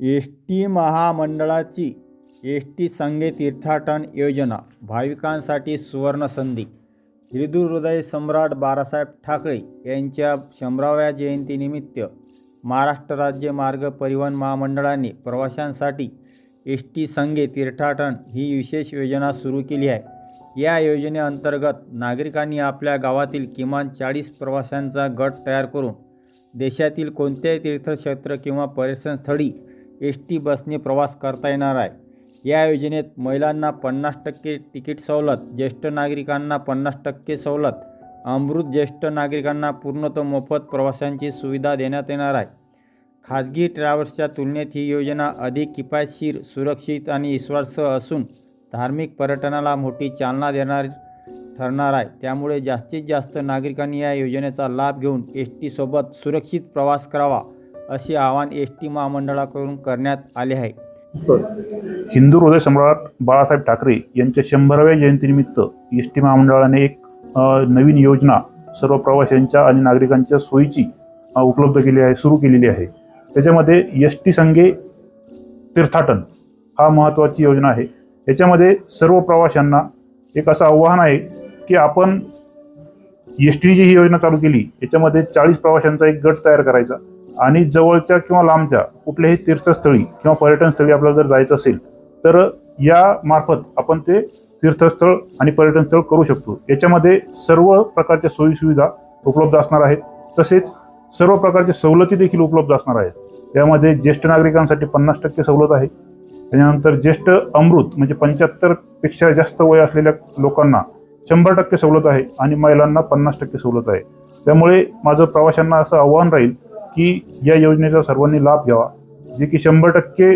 S T महामंडळाची S T संघे तीर्थाटन योजना भाविकांसाठी सुवर्णसंधी हिंदू हृदय सम्राट बाळासाहेब ठाकरे यांच्या शंभराव्या जयंतीनिमित्त महाराष्ट्र राज्य मार्ग परिवहन महामंडळाने प्रवाशांसाठी एस टी संघे तीर्थाटन ही विशेष योजना सुरू केली आहे. या योजनेअंतर्गत नागरिकांनी आपल्या गावातील किमान चाळीस प्रवाशांचा गट तयार करून देशातील कोणत्याही तीर्थक्षेत्र किंवा पर्यटनस्थळी एस टी बसने प्रवास करता येणार आहे. या योजनेत महिलांना पन्नास टक्के तिकीट सवलत ज्येष्ठ नागरिकांना पन्नास टक्के सवलत अमृत ज्येष्ठ नागरिकांना पूर्णतः मोफत प्रवासांची सुविधा देण्यात येणार आहे. खाजगी ट्रॅव्हल्सच्या तुलनेत ही योजना अधिक किफायतशीर सुरक्षित आणि विश्वासह असून धार्मिक पर्यटनाला मोठी चालना देणार ठरणार आहे. त्यामुळे जास्तीत जास्त नागरिकांनी या योजनेचा लाभ घेऊन एस टीसोबत सुरक्षित प्रवास करावा. असे आवाहन एस टी महामंडळाकडून करण्यात आले आहे. हिंदू हृदय सम्राट बाळासाहेब ठाकरे यांच्या शंभराव्या जयंतीनिमित्त एस टी महामंडळाने एक नवीन योजना सर्व प्रवाशांच्या आणि नागरिकांच्या सोयीची उपलब्ध केली आहे सुरू केलेली आहे. त्याच्यामध्ये एस टी संघे तीर्थाटन हा महत्त्वाची योजना आहे. याच्यामध्ये सर्व प्रवाशांना एक असं आव्हान आहे की आपण एस टीने जी ही योजना चालू केली याच्यामध्ये चाळीस प्रवाशांचा एक गट तयार करायचा. आणि जवळच्या किंवा लांबच्या कुठल्याही तीर्थस्थळी किंवा पर्यटनस्थळी आपल्याला जर जायचं असेल तर या मार्फत आपण ते तीर्थस्थळ आणि पर्यटनस्थळ करू शकतो. याच्यामध्ये सर्व प्रकारच्या सोयीसुविधा उपलब्ध असणार आहेत. तसेच सर्व प्रकारच्या सवलती देखील उपलब्ध असणार आहेत. यामध्ये ज्येष्ठ नागरिकांसाठी पन्नास टक्के सवलत आहे. त्याच्यानंतर ज्येष्ठ अमृत म्हणजे पंच्याहत्तरपेक्षा जास्त वय असलेल्या लोकांना शंभर टक्के सवलत आहे आणि महिलांना पन्नास टक्के सवलत आहे. त्यामुळे माझं प्रवाशांना असं आव्हान राहील की या योजनेचा सर्वांनी लाभ घ्यावा. जे की शंभर टक्के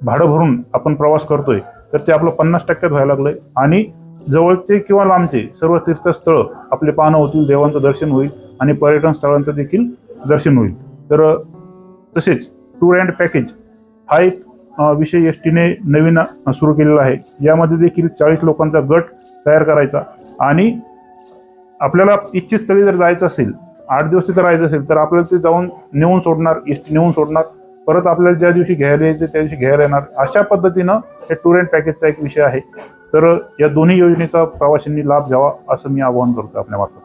भाडं भरून आपण प्रवास करतोय तर ते आपलं पन्नास टक्क्यात व्हायला लागलं आहे आणि जवळचे किंवा लांबचे सर्व तीर्थस्थळं आपले पानं होतील देवांचं दर्शन होईल आणि पर्यटन स्थळांचं देखील दर्शन होईल. तर तसेच टूर अँड पॅकेज हा एक विषय एस टीने नवीन सुरू केलेला आहे. यामध्ये देखील चाळीस लोकांचा गट तयार करायचा आणि आपल्याला इच्छित स्थळी जर जायचं असेल आठ दिवस तिथं राहायचं असेल तर आपल्याला ते जाऊन नेऊन सोडणार एस नेऊन सोडणार. परत आपल्याला ज्या दिवशी घ्यायला यायचं त्या दिवशी घ्यायला येणार. अशा पद्धतीनं हे टूर अँड पॅकेजचा एक विषय आहे. तर या दोन्ही योजनेचा प्रवाशांनी लाभ घ्यावा असं मी आवाहन करतो आपल्या मार्फत.